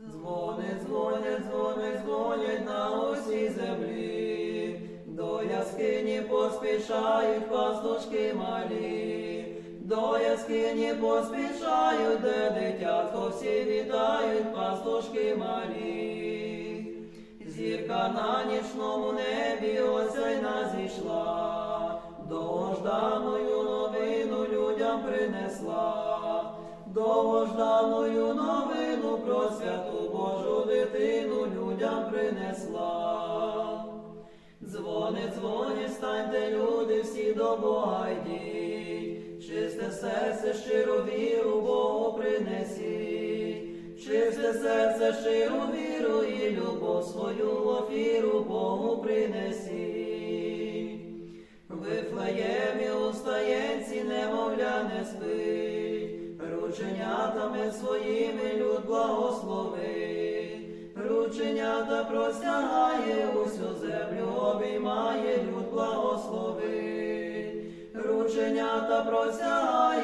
Дзвони, дзвонять, дзвони, дзвонять на усій землі, до яскині поспішають пастушки малі, до яскині поспішають, де дитятко всі вітають пастушки малі, зірка на нічному небі осяйна зійшла, дожданою новину людям принесла довгожданою новину про святу Божу дитину людям принесла. Дзвони, дзвони, станьте, люди, всі до Бога йдіть, чисте серце, щиру віру Богу принесіть, чисте серце, щиру віру і любов свою офіру Богу принесіть. В Вифлеємі у стаєнці немовля не спить, рученятами своїми люд благословить, рученята простягає усю землю, обіймає люд благословить, рученята простягає